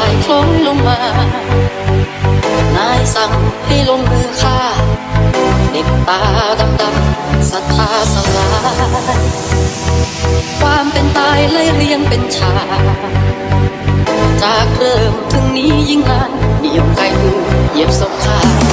ายคล้มลงมา นายสั่งให้ลงมือฆ่าเด็กตาดำดำสัทธาสลาย ความเป็นตายไล่เรียงเป็นฉากจากเริ่มถึงนี้ยิ่งนานนิยมไกลดูเย็บศพขา